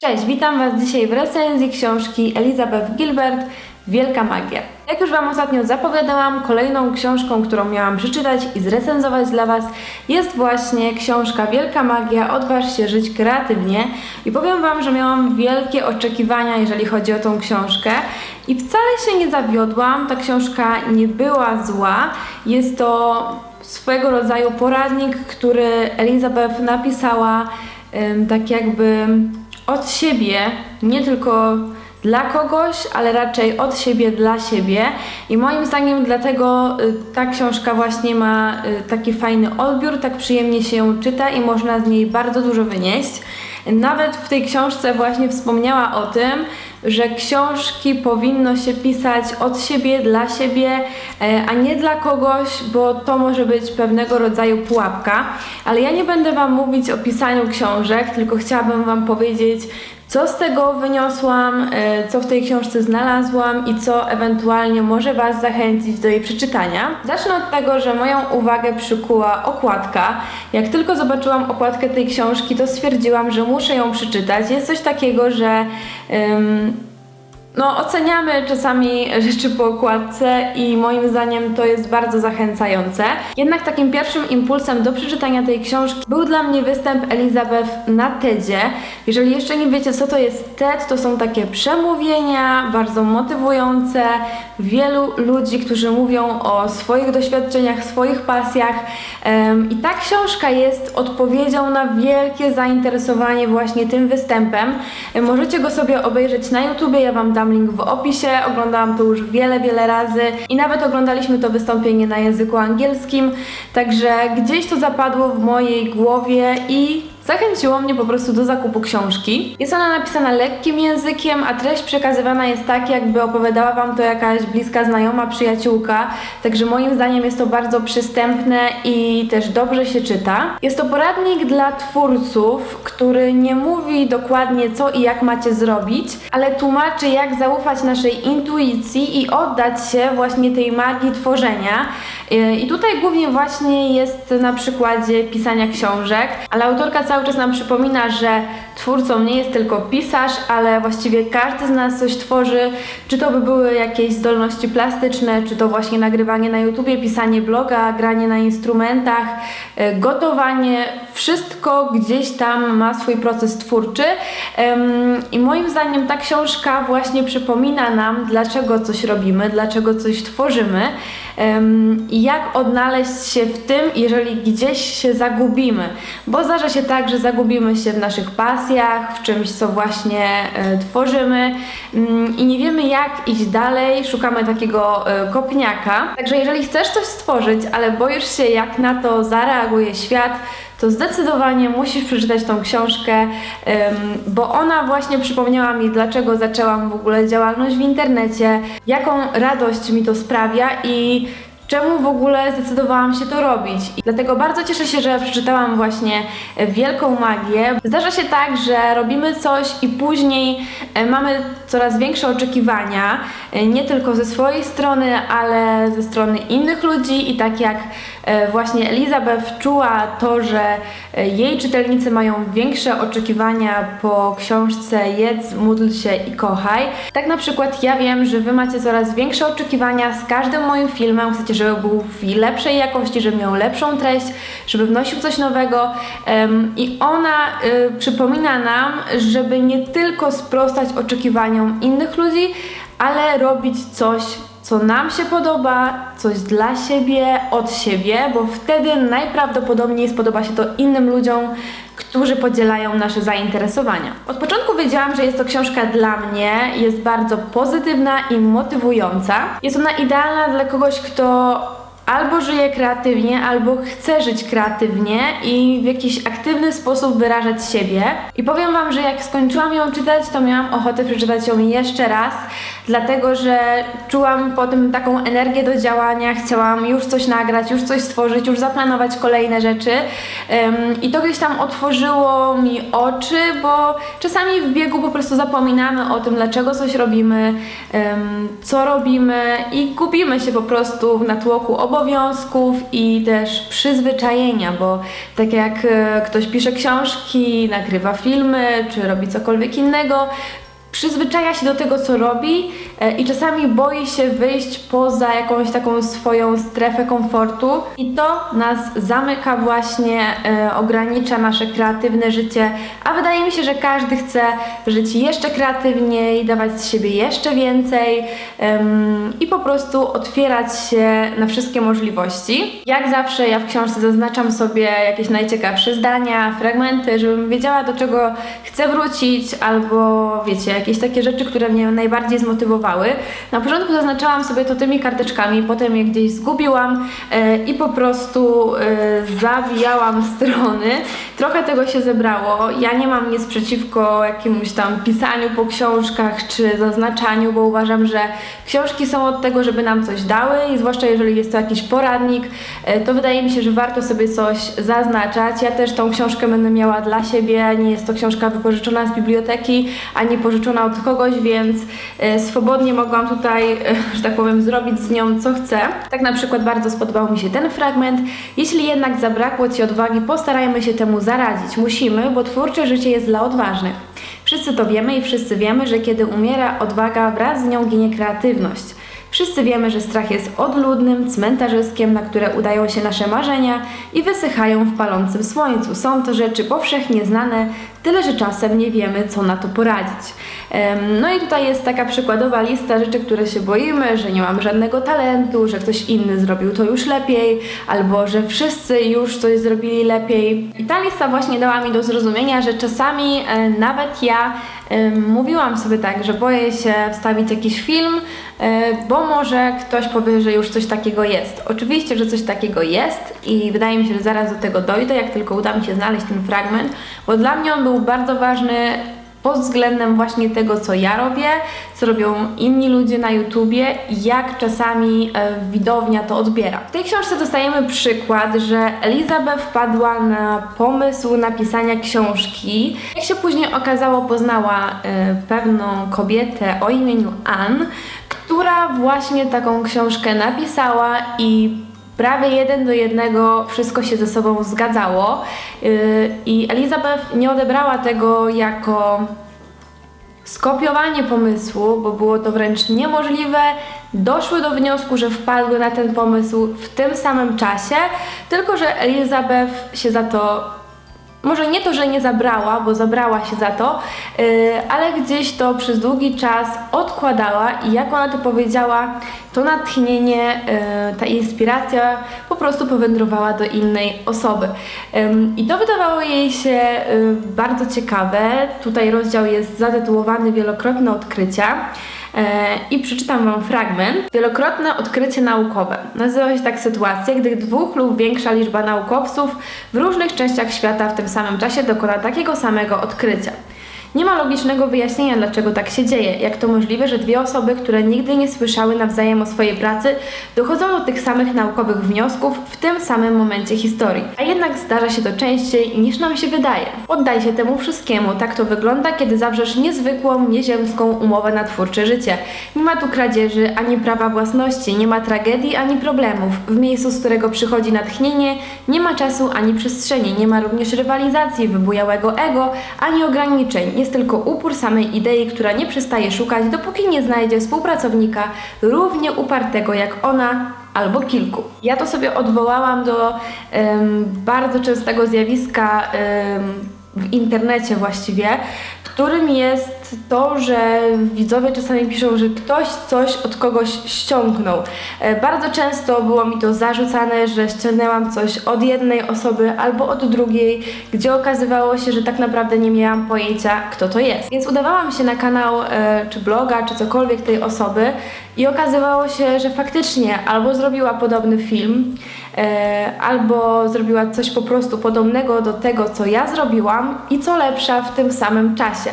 Cześć, witam Was dzisiaj w recenzji książki Elizabeth Gilbert Wielka Magia. Jak już Wam ostatnio zapowiadałam, kolejną książką, którą miałam przeczytać i zrecenzować dla Was jest właśnie książka Wielka Magia Odważ się żyć kreatywnie. I powiem Wam, że miałam wielkie oczekiwania, jeżeli chodzi o tą książkę. I wcale się nie zawiodłam, ta książka nie była zła, jest to swego rodzaju poradnik, który Elizabeth napisała tak jakby od siebie, nie tylko dla kogoś, ale raczej od siebie dla siebie. I moim zdaniem dlatego y, ta książka właśnie ma y, taki fajny odbiór, tak przyjemnie się ją czyta i można z niej bardzo dużo wynieść. Nawet w tej książce właśnie wspomniała o tym, że książki powinno się pisać od siebie, dla siebie, e, a nie dla kogoś, bo to może być pewnego rodzaju pułapka. Ale ja nie będę Wam mówić o pisaniu książek, tylko chciałabym Wam powiedzieć, co z tego wyniosłam, e, co w tej książce znalazłam i co ewentualnie może Was zachęcić do jej przeczytania. Zacznę od tego, że moją uwagę przykuła okładka. Jak tylko zobaczyłam okładkę tej książki, to stwierdziłam, że muszę ją przeczytać. Jest coś takiego, że. ym, no, oceniamy czasami rzeczy po okładce i moim zdaniem to jest bardzo zachęcające. Jednak takim pierwszym impulsem do przeczytania tej książki był dla mnie występ Elizabeth na TEDzie. Jeżeli jeszcze nie wiecie, co to jest TED, to są takie przemówienia bardzo motywujące wielu ludzi, którzy mówią o swoich doświadczeniach, swoich pasjach. I ta książka jest odpowiedzią na wielkie zainteresowanie właśnie tym występem. Możecie go sobie obejrzeć na YouTubie, ja Wam dam link w opisie. Oglądałam to już wiele, wiele razy i nawet oglądaliśmy to wystąpienie na języku angielskim, także gdzieś to zapadło w mojej głowie i Zachęciło mnie po prostu do zakupu książki. Jest ona napisana lekkim językiem, a treść przekazywana jest tak, jakby opowiadała Wam to jakaś bliska znajoma, przyjaciółka. Także moim zdaniem jest to bardzo przystępne i też dobrze się czyta. Jest to poradnik dla twórców, który nie mówi dokładnie co i jak macie zrobić, ale tłumaczy jak zaufać naszej intuicji i oddać się właśnie tej magii tworzenia. Yy, I tutaj głównie właśnie jest na przykładzie pisania książek, ale autorka cały czas nam przypomina, że twórcą nie jest tylko pisarz, ale właściwie każdy z nas coś tworzy, czy to by były jakieś zdolności plastyczne, czy to właśnie nagrywanie na YouTubie, pisanie bloga, granie na instrumentach, yy, gotowanie, wszystko gdzieś tam ma swój proces twórczy. I moim zdaniem ta książka właśnie przypomina nam, dlaczego coś robimy, dlaczego coś tworzymy i jak odnaleźć się w tym, jeżeli gdzieś się zagubimy. Bo zdarza się tak, że zagubimy się w naszych pasjach, w czymś, co właśnie e, tworzymy mm, i nie wiemy, jak iść dalej, szukamy takiego e, kopniaka. Także jeżeli chcesz coś stworzyć, ale boisz się, jak na to zareaguje świat, to zdecydowanie musisz przeczytać tą książkę, bo ona właśnie przypomniała mi, dlaczego zaczęłam w ogóle działalność w internecie, jaką radość mi to sprawia i czemu w ogóle zdecydowałam się to robić. I dlatego bardzo cieszę się, że przeczytałam właśnie Wielką Magię. Zdarza się tak, że robimy coś i później e, mamy coraz większe oczekiwania, e, nie tylko ze swojej strony, ale ze strony innych ludzi i tak jak właśnie Elizabeth czuła to, że e, jej czytelnicy mają większe oczekiwania po książce Jedz, módl się i kochaj. Tak na przykład ja wiem, że wy macie coraz większe oczekiwania z każdym moim filmem. Chcecie, żeby był w lepszej jakości, żeby miał lepszą treść, żeby wnosił coś nowego. I ona y, przypomina nam, żeby nie tylko sprostać oczekiwaniom innych ludzi, ale robić coś, co nam się podoba, coś dla siebie, od siebie, bo wtedy najprawdopodobniej spodoba się to innym ludziom, którzy podzielają nasze zainteresowania. Od początku wiedziałam, że jest to książka dla mnie, jest bardzo pozytywna i motywująca. Jest ona idealna dla kogoś, kto albo żyje kreatywnie, albo chce żyć kreatywnie i w jakiś aktywny sposób wyrażać siebie. I powiem Wam, że jak skończyłam ją czytać, to miałam ochotę przeczytać ją jeszcze raz, dlatego że czułam po tym taką energię do działania, chciałam już coś nagrać, już coś stworzyć, już zaplanować kolejne rzeczy. I to gdzieś tam otworzyło mi oczy, bo czasami w biegu po prostu zapominamy o tym, dlaczego coś robimy, co robimy i gubimy się po prostu w natłoku obowiązków obowiązków i też przyzwyczajenia, bo tak jak e, ktoś pisze książki, nagrywa filmy, czy robi cokolwiek innego, przyzwyczaja się do tego, co robi e, i czasami boi się wyjść poza jakąś taką swoją strefę komfortu i to nas zamyka właśnie, e, ogranicza nasze kreatywne życie, a wydaje mi się, że każdy chce żyć jeszcze kreatywniej, dawać z siebie jeszcze więcej i po prostu otwierać się na wszystkie możliwości. Jak zawsze ja w książce zaznaczam sobie jakieś najciekawsze zdania, fragmenty, żebym wiedziała do czego chcę wrócić albo wiecie, jakieś takie rzeczy, które mnie najbardziej zmotywowały. Na początku zaznaczałam sobie to tymi karteczkami, potem je gdzieś zgubiłam e, i po prostu e, zawijałam strony. Trochę tego się zebrało. Ja nie mam nic przeciwko jakiemuś tam pisaniu po książkach czy zaznaczaniu, bo uważam, że książki są od tego, żeby nam coś dały i zwłaszcza jeżeli jest to jakiś poradnik, e, to wydaje mi się, że warto sobie coś zaznaczać. Ja też tą książkę będę miała dla siebie. Nie jest to książka wypożyczona z biblioteki, ani pożyczona od kogoś, więc e, swobodnie mogłam tutaj, e, że tak powiem, zrobić z nią co chcę. Tak na przykład bardzo spodobał mi się ten fragment. Jeśli jednak zabrakło Ci odwagi, postarajmy się temu zaradzić. Musimy, bo twórcze życie jest dla odważnych. Wszyscy to wiemy i wszyscy wiemy, że kiedy umiera odwaga, wraz z nią ginie kreatywność. Wszyscy wiemy, że strach jest odludnym cmentarzyskiem, na które udają się nasze marzenia i wysychają w palącym słońcu. Są to rzeczy powszechnie znane, tyle że czasem nie wiemy, co na to poradzić. No i tutaj jest taka przykładowa lista rzeczy, które się boimy, że nie mamy żadnego talentu, że ktoś inny zrobił to już lepiej, albo że wszyscy już coś zrobili lepiej. I ta lista właśnie dała mi do zrozumienia, że czasami e, nawet ja Mówiłam sobie tak, że boję się wstawić jakiś film, e, bo może ktoś powie, że już coś takiego jest. Oczywiście, że coś takiego jest i wydaje mi się, że zaraz do tego dojdę, jak tylko uda mi się znaleźć ten fragment, bo dla mnie on był bardzo ważny pod względem właśnie tego, co ja robię, co robią inni ludzie na YouTubie jak czasami e, widownia to odbiera. W tej książce dostajemy przykład, że Elizabeth wpadła na pomysł napisania książki. Jak się później okazało, poznała e, pewną kobietę o imieniu Anne, która właśnie taką książkę napisała i prawie jeden do jednego wszystko się ze sobą zgadzało. Yy, I Elizabeth nie odebrała tego jako skopiowanie pomysłu, bo było to wręcz niemożliwe. Doszły do wniosku, że wpadły na ten pomysł w tym samym czasie, tylko że Elizabeth się za to może nie to, że nie zabrała, bo zabrała się za to, yy, ale gdzieś to przez długi czas odkładała i jak ona to powiedziała, to natchnienie, yy, ta inspiracja po prostu powędrowała do innej osoby. Ym, I to wydawało jej się yy, bardzo ciekawe. Tutaj rozdział jest zatytułowany Wielokrotne odkrycia. E, I przeczytam Wam fragment. Wielokrotne odkrycie naukowe. Nazywa się tak sytuacja, gdy dwóch lub większa liczba naukowców w różnych częściach świata w tym samym czasie dokona takiego samego odkrycia. Nie ma logicznego wyjaśnienia, dlaczego tak się dzieje. Jak to możliwe, że dwie osoby, które nigdy nie słyszały nawzajem o swojej pracy, dochodzą do tych samych naukowych wniosków w tym samym momencie historii. A jednak zdarza się to częściej niż nam się wydaje. Oddaj się temu wszystkiemu. Tak to wygląda, kiedy zawrzesz niezwykłą, nieziemską umowę na twórcze życie. Nie ma tu kradzieży, ani prawa własności, nie ma tragedii, ani problemów. W miejscu, z którego przychodzi natchnienie, nie ma czasu ani przestrzeni, nie ma również rywalizacji, wybujałego ego, ani ograniczeń. Jest tylko upór samej idei, która nie przestaje szukać, dopóki nie znajdzie współpracownika równie upartego jak ona albo kilku. Ja to sobie odwołałam do bardzo częstego zjawiska w internecie właściwie, którym jest to, że widzowie czasami piszą, że ktoś coś od kogoś ściągnął. E, Bardzo często było mi to zarzucane, że ściągnęłam coś od jednej osoby albo od drugiej, gdzie okazywało się, że tak naprawdę nie miałam pojęcia, kto to jest. Więc udawałam się na kanał e, czy bloga, czy cokolwiek tej osoby i okazywało się, że faktycznie albo zrobiła podobny film, e, albo zrobiła coś po prostu podobnego do tego, co ja zrobiłam i co lepsza w tym samym czasie.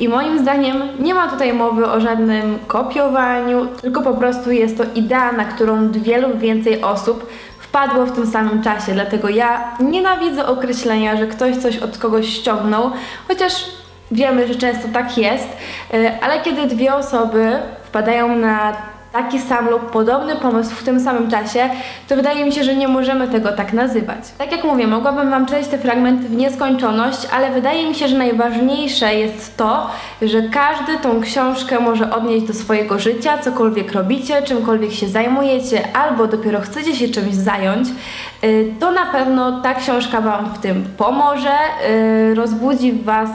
I moim zdaniem nie ma tutaj mowy o żadnym kopiowaniu, tylko po prostu jest to idea, na którą dwie lub więcej osób wpadło w tym samym czasie. Dlatego ja nienawidzę określenia, że ktoś coś od kogoś ściągnął, chociaż wiemy, że często tak jest, e, ale kiedy dwie osoby wpadają na taki sam lub podobny pomysł w tym samym czasie, to wydaje mi się, że nie możemy tego tak nazywać. Tak jak mówię, mogłabym Wam czytać te fragmenty w nieskończoność, ale wydaje mi się, że najważniejsze jest to, że każdy tą książkę może odnieść do swojego życia, cokolwiek robicie, czymkolwiek się zajmujecie, albo dopiero chcecie się czymś zająć, to na pewno ta książka Wam w tym pomoże, y, rozbudzi w Was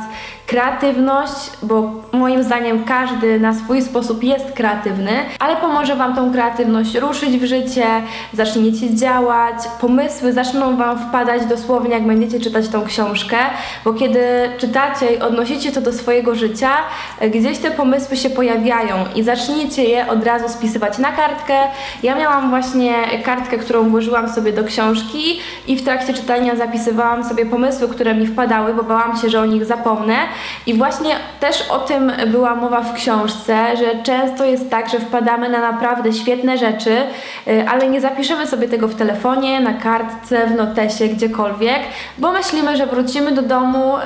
kreatywność, bo moim zdaniem każdy na swój sposób jest kreatywny, ale pomoże Wam tą kreatywność ruszyć w życie, zaczniecie działać, pomysły zaczną Wam wpadać dosłownie, jak będziecie czytać tą książkę, bo kiedy czytacie i odnosicie to do swojego życia, e, gdzieś te pomysły się pojawiają i zaczniecie je od razu spisywać na kartkę. Ja miałam właśnie kartkę, którą włożyłam sobie do książki i w trakcie czytania zapisywałam sobie pomysły, które mi wpadały, bo bałam się, że o nich zapomnę. I właśnie też o tym była mowa w książce, że często jest tak, że wpadamy na naprawdę świetne rzeczy, y, ale nie zapiszemy sobie tego w telefonie, na kartce, w notesie, gdziekolwiek, bo myślimy, że wrócimy do domu y,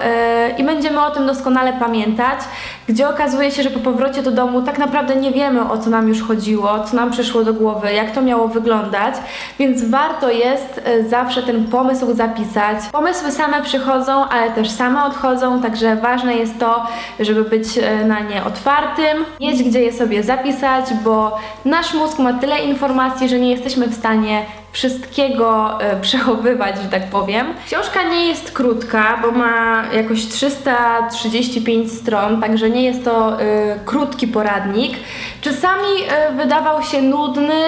i będziemy o tym doskonale pamiętać, gdzie okazuje się, że po powrocie do domu tak naprawdę nie wiemy o co nam już chodziło, co nam przyszło do głowy, jak to miało wyglądać, więc warto jest zawsze ten pomysł zapisać. Pomysły same przychodzą, ale też same odchodzą, także ważne jest to, żeby być e, na nie otwartym, mieć gdzie je sobie zapisać, bo nasz mózg ma tyle informacji, że nie jesteśmy w stanie wszystkiego e, przechowywać, że tak powiem. Książka nie jest krótka, bo ma jakoś 335 stron, także nie jest to e, krótki poradnik. Czasami e, wydawał się nudny,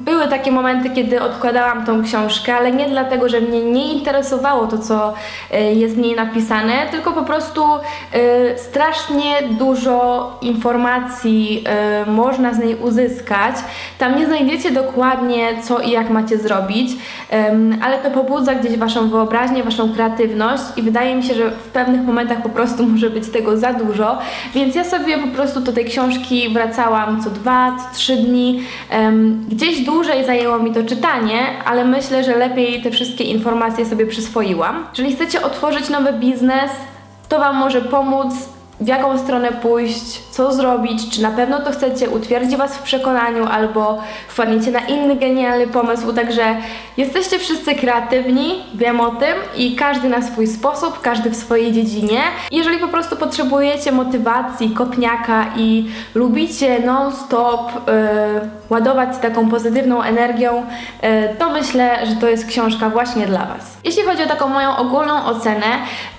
były takie momenty, kiedy odkładałam tą książkę, ale nie dlatego, że mnie nie interesowało to, co y, jest w niej napisane, tylko po prostu y, strasznie dużo informacji y, można z niej uzyskać. Tam nie znajdziecie dokładnie, co i jak macie zrobić, ale to pobudza gdzieś waszą wyobraźnię, waszą kreatywność i wydaje mi się, że w pewnych momentach po prostu może być tego za dużo, więc ja sobie po prostu do tej książki wracałam co dwa, co trzy dni. Gdzieś dłużej zajęło mi to czytanie, ale myślę, że lepiej te wszystkie informacje sobie przyswoiłam. Jeżeli chcecie otworzyć nowy biznes, to Wam może pomóc, w jaką stronę pójść, co zrobić, czy na pewno to chcecie, utwierdzi Was w przekonaniu, albo wpadniecie na inny genialny pomysł. Także jesteście wszyscy kreatywni, wiem o tym i każdy na swój sposób, każdy w swojej dziedzinie. Jeżeli po prostu potrzebujecie motywacji, kopniaka i lubicie non-stop yy, ładować taką pozytywną energią, yy, to myślę, że to jest książka właśnie dla Was. Jeśli chodzi o taką moją ogólną ocenę,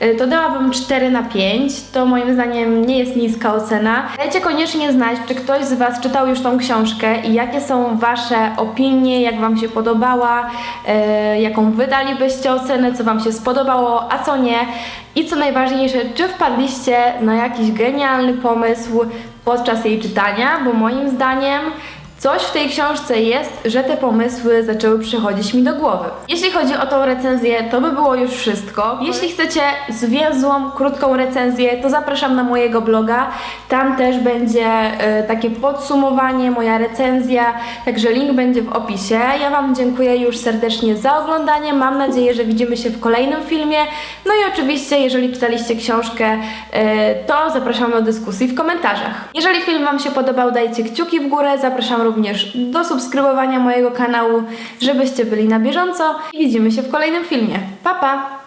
yy, to dałabym 4 na 5. To moim zdaniem nie jest niska ocena. Dajcie koniecznie znać, czy ktoś z Was czytał już tą książkę i jakie są Wasze opinie, jak Wam się podobała, yy, jaką Wy dalibyście ocenę, co Wam się spodobało, a co nie. I co najważniejsze, czy wpadliście na jakiś genialny pomysł podczas jej czytania, bo moim zdaniem Coś w tej książce jest, że te pomysły zaczęły przychodzić mi do głowy. Jeśli chodzi o tą recenzję, to by było już wszystko. Jeśli chcecie zwięzłą, krótką recenzję, to zapraszam na mojego bloga. Tam też będzie e, takie podsumowanie, moja recenzja, także link będzie w opisie. Ja Wam dziękuję już serdecznie za oglądanie. Mam nadzieję, że widzimy się w kolejnym filmie. No i oczywiście, jeżeli czytaliście książkę, e, to zapraszamy do dyskusji w komentarzach. Jeżeli film Wam się podobał, dajcie kciuki w górę. Zapraszam również do subskrybowania mojego kanału, żebyście byli na bieżąco. I widzimy się w kolejnym filmie. Pa, pa!